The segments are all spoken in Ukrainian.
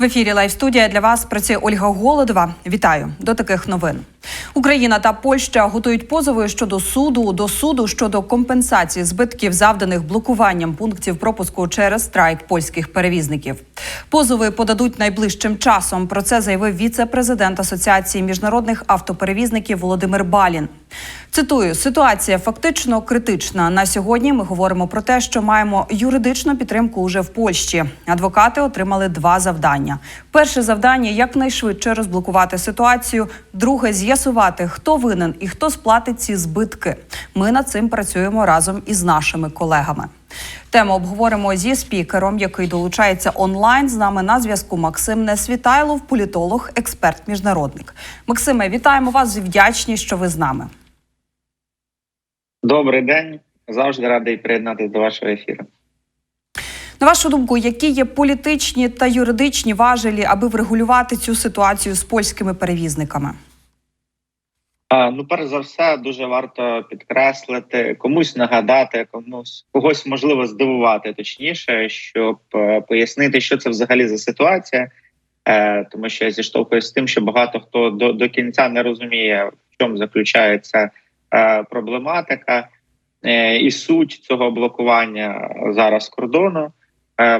В ефірі Лайв студія для вас працює Ольга Голодова. Вітаю до таких новин. Україна та Польща готують позови щодо суду до суду щодо компенсації збитків, завданих блокуванням пунктів пропуску через страйк польських перевізників. Позови подадуть найближчим часом. Про це заявив віце-президент Асоціації міжнародних автоперевізників Володимир Балін. Цитую: ситуація фактично критична. На сьогодні ми говоримо про те, що маємо юридичну підтримку уже в Польщі. Адвокати отримали два завдання: перше завдання якнайшвидше розблокувати ситуацію. Друге з'ясувати, хто винен і хто сплатить ці збитки. Ми над цим працюємо разом із нашими колегами. Тему обговоримо зі спікером, який долучається онлайн. З нами на зв'язку Максим Несвітайлов, політолог, експерт, міжнародник. Максиме, вітаємо вас і вдячні, що ви з нами. Добрий день. Завжди радий приєднатися до вашого ефіру. На вашу думку, які є політичні та юридичні важелі, аби врегулювати цю ситуацію з польськими перевізниками? Ну, перш за все, дуже варто підкреслити, комусь нагадати, комусь когось можливо здивувати, точніше, щоб е, пояснити, що це взагалі за ситуація, е, тому що я зіштовхуюся з тим, що багато хто до, до кінця не розуміє, в чому заключається е, проблематика і суть цього блокування зараз кордону.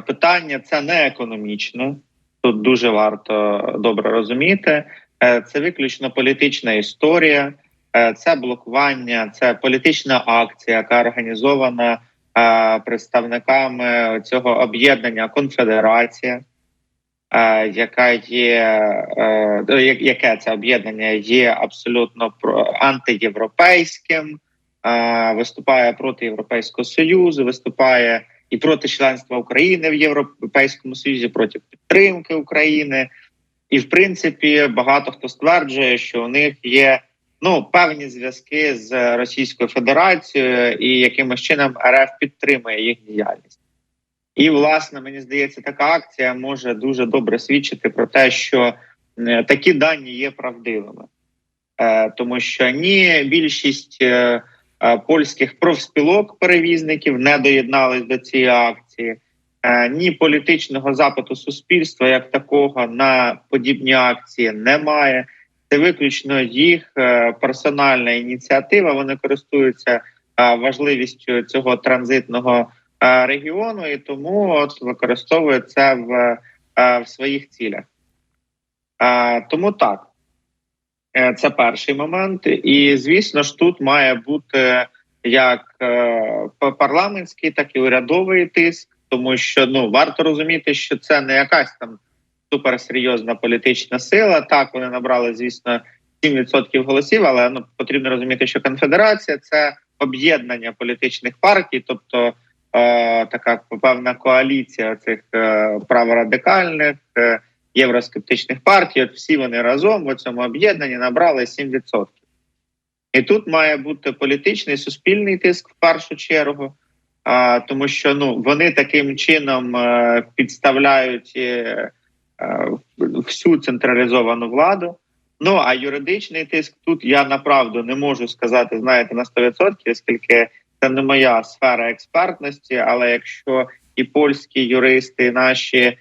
Питання це не економічне. Тут дуже варто добре розуміти. Е, Це виключно політична історія, е, це блокування, це політична акція, яка організована е, представниками цього об'єднання Конфедерація, яка є яке це об'єднання є абсолютно антиєвропейським, виступає проти Європейського союзу, виступає і проти членства України в Європейському Союзі, проти підтримки України. І в принципі багато хто стверджує, що у них є ну певні зв'язки з Російською Федерацією, і якимось чином РФ підтримує їх діяльність. І власне мені здається, така акція може дуже добре свідчити про те, що такі дані є правдивими, Е, тому що ні більшість е, е, польських профспілок перевізників не доєднались до цієї акції. Е, ні політичного запиту суспільства як такого на подібні акції немає. Це виключно їх е, персональна ініціатива. Вони користуються е, важливістю цього транзитного регіону і тому от використовують це в, в своїх цілях. Тому так. Це перший момент, і звісно ж, тут має бути як парламентський, так і урядовий тиск тому що ну варто розуміти, що це не якась там суперсерйозна політична сила. Так вони набрали, звісно, 7% голосів, але ну потрібно розуміти, що конфедерація це об'єднання політичних партій, тобто е, така певна коаліція цих е, праворадикальних е, євроскептичних партій. От всі вони разом в цьому об'єднанні набрали 7%. І тут має бути політичний суспільний тиск в першу чергу. А, тому що ну вони таким чином е, підставляють е, е, всю централізовану владу. Ну а юридичний тиск тут я направду не можу сказати, знаєте, на 100%, оскільки це не моя сфера експертності. Але якщо і польські юристи, і наші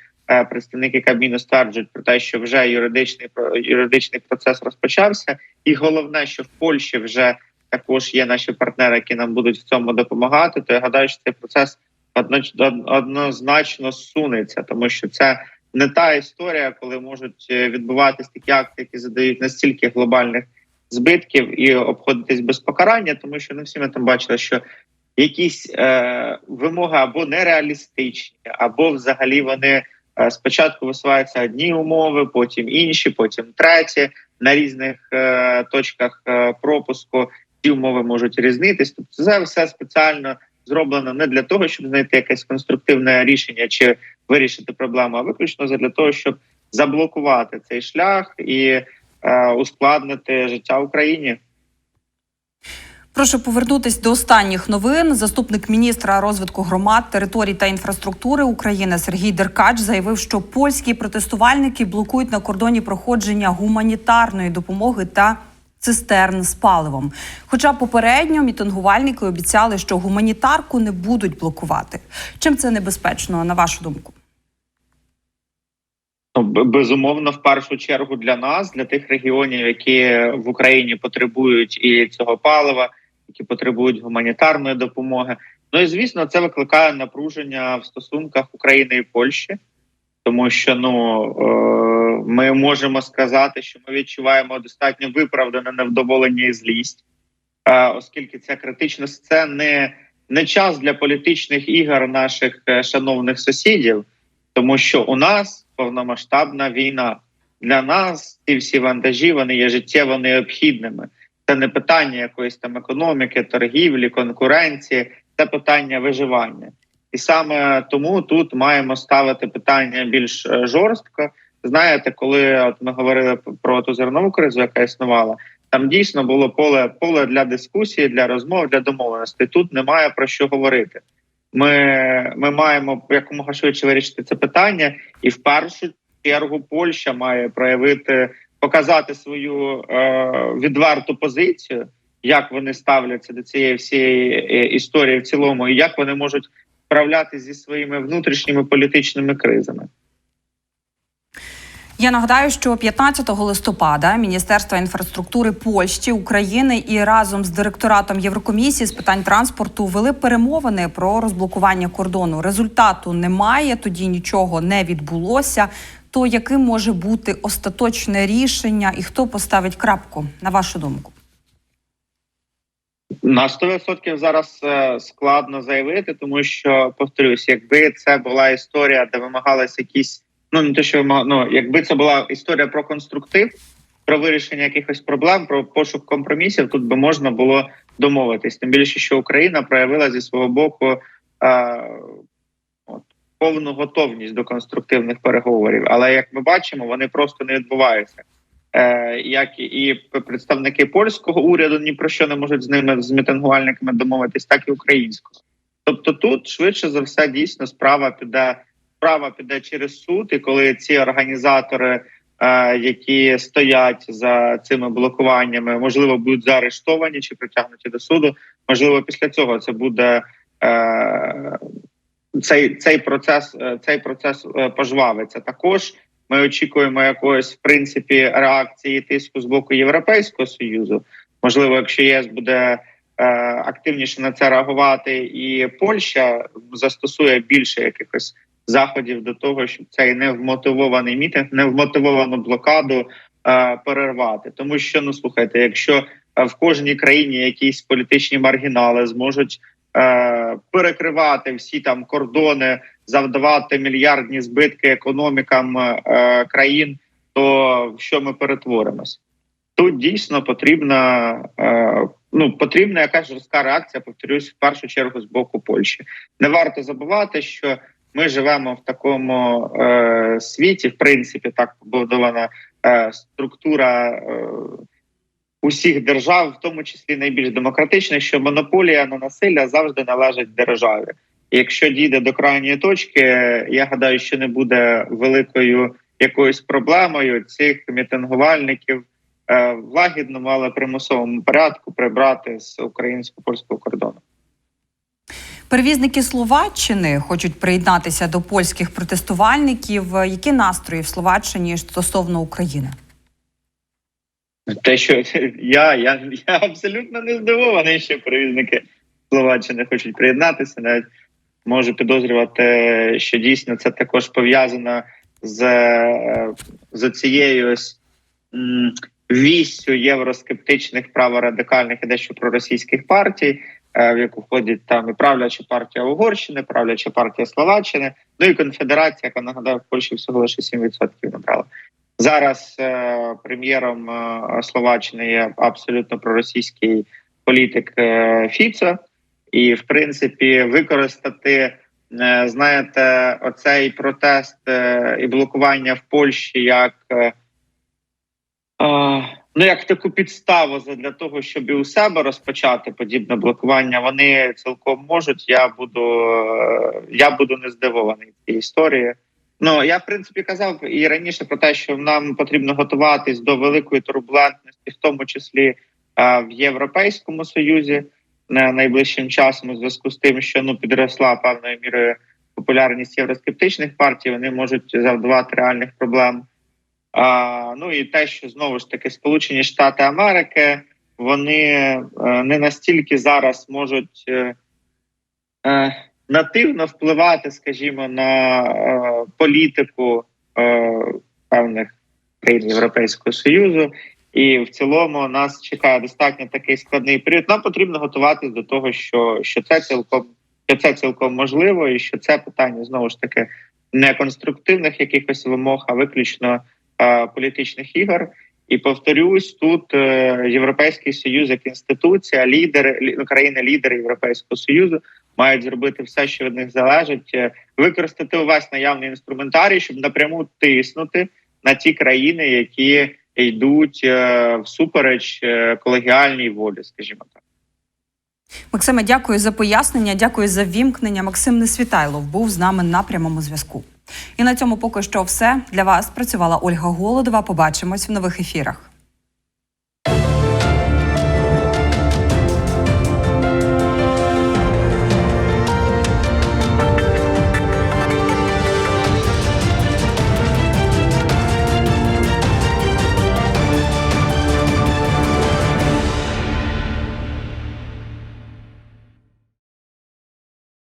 представники Кабміну стверджують про те, що вже юридичний юридичний процес розпочався, і головне, що в Польщі вже також є наші партнери, які нам будуть в цьому допомагати. То я гадаю, що цей процес однозначно сунеться, тому що це не та історія, коли можуть е, відбуватись такі акти, які задають настільки глобальних збитків і обходитись без покарання, тому що не всі ми там бачили, що якісь е, вимоги або нереалістичні, або взагалі вони е, спочатку висуваються одні умови, потім інші, потім треті на різних е, точках е, пропуску ці умови можуть різнитись. Тобто, це все спеціально зроблено не для того, щоб знайти якесь конструктивне рішення чи вирішити проблему, а виключно для того, щоб заблокувати цей шлях і е, ускладнити життя Україні. Прошу повернутись до останніх новин. Заступник міністра розвитку громад, територій та інфраструктури України Сергій Деркач заявив, що польські протестувальники блокують на кордоні проходження гуманітарної допомоги та цистерн з паливом. Хоча попередньо мітингувальники обіцяли, що гуманітарку не будуть блокувати. Чим це небезпечно, на вашу думку? Ну, безумовно, в першу чергу для нас, для тих регіонів, які в Україні потребують і цього палива, які потребують гуманітарної допомоги. Ну і звісно, це викликає напруження в стосунках України і Польщі, тому що ну е, ми можемо сказати, що ми відчуваємо достатньо виправдане невдоволення і злість, е, оскільки це критично, це не, не час для політичних ігор наших е, шановних сусідів, тому що у нас повномасштабна війна. Для нас ці всі вантажі вони є життєво необхідними. Це не питання якоїсь там економіки, торгівлі, конкуренції, це питання виживання. І саме тому тут маємо ставити питання більш е, жорстко. Знаєте, коли от ми говорили про ту зернову кризу, яка існувала, там дійсно було поле поле для дискусії, для розмов, для домовленостей. Тут немає про що говорити. Ми, ми маємо якомога швидше вирішити це питання, і в першу чергу Польща має проявити, показати свою е, відверту позицію, як вони ставляться до цієї всієї е, історії в цілому, і як вони можуть справлятися зі своїми внутрішніми політичними кризами. Я нагадаю, що 15 листопада Міністерство інфраструктури Польщі, України і разом з директоратом Єврокомісії з питань транспорту вели перемовини про розблокування кордону. Результату немає, тоді нічого не відбулося. То яким може бути остаточне рішення і хто поставить крапку, на вашу думку? На 100% зараз е, складно заявити, тому що повторюсь, якби це була історія, де вимагалися якісь, ну не те, що ну, якби це була історія про конструктив, про вирішення якихось проблем, про пошук компромісів, тут би можна було домовитись. Тим більше, що Україна проявила зі свого боку е, от, повну готовність до конструктивних переговорів. Але як ми бачимо, вони просто не відбуваються. Е, як і представники польського уряду ні про що не можуть з ними з мітингувальниками домовитись, так і українського. Тобто, тут швидше за все дійсно справа піде справа піде через суд, і коли ці організатори, е, які стоять за цими блокуваннями, можливо, будуть заарештовані чи притягнуті до суду. Можливо, після цього це буде е, цей, цей процес, цей процес пожвавиться також. Ми очікуємо якоїсь в принципі реакції тиску з боку Європейського союзу. Можливо, якщо ЄС буде е, активніше на це реагувати, і Польща застосує більше якихось заходів до того, щоб цей невмотивований мітинг, невмотивовану блокаду е, перервати. Тому що ну слухайте, якщо в кожній країні якісь політичні маргінали зможуть перекривати всі там кордони завдавати мільярдні збитки економікам е, країн, то в що ми перетворимось? Тут дійсно потрібна е, ну потрібна якась жорстка реакція. Повторюсь, в першу чергу з боку Польщі. Не варто забувати, що ми живемо в такому е, світі, в принципі, так побудована е, структура. Е, Усіх держав, в тому числі найбільш демократичних, що монополія на насилля завжди належить державі. І якщо дійде до крайньої точки, я гадаю, що не буде великою якоюсь проблемою цих мітингувальників е, в лагідному, але примусовому порядку прибрати з українсько польського кордону. Перевізники Словаччини хочуть приєднатися до польських протестувальників. Які настрої в Словаччині стосовно України? Те, що я, я, я абсолютно не здивований, що перевізники Словаччини хочуть приєднатися. Навіть можу підозрювати, що дійсно це також пов'язано з, з цією ось євроскептичних праворадикальних і дещо проросійських партій, е, в яку входять там і правляча партія Угорщини, правляча партія Словаччини, ну і конфедерація, яка нагадаю, в Польщі всього лише 7% набрала. Зараз е, прем'єром е, Словаччини є абсолютно проросійський політик е, Фіцо, і в принципі використати, е, знаєте, оцей протест е, і блокування в Польщі як е, е, ну як таку підставу для того, щоб і у себе розпочати подібне блокування. Вони цілком можуть. Я буду е, я буду не здивований цій історії. Ну я в принципі казав і раніше про те, що нам потрібно готуватись до великої турбулентності, в тому числі в Європейському Союзі найближчим часом, у зв'язку з тим, що ну підросла певною мірою популярність євроскептичних партій, вони можуть завдавати реальних проблем. А, ну і те, що знову ж таки Сполучені Штати Америки вони е, не настільки зараз можуть е, е, нативно впливати, скажімо, на е, політику е, певних країн Європейського союзу. І в цілому нас чекає достатньо такий складний період. Нам потрібно готуватись до того, що, що це цілком що це цілком можливо, і що це питання знову ж таки не конструктивних якихось вимог, а виключно е, політичних ігор. І повторюсь, тут е, Європейський Союз як інституція, лідери лі- ну, країни-лідери Європейського союзу мають зробити все, що від них залежить, е, використати увесь наявний інструментарій, щоб напряму тиснути на ті країни, які йдуть е, всупереч е, колегіальній волі, скажімо так. Максиме, дякую за пояснення. Дякую за вімкнення. Максим Несвітайлов був з нами на прямому зв'язку. І на цьому поки що все для вас працювала Ольга Голодова. Побачимось в нових ефірах.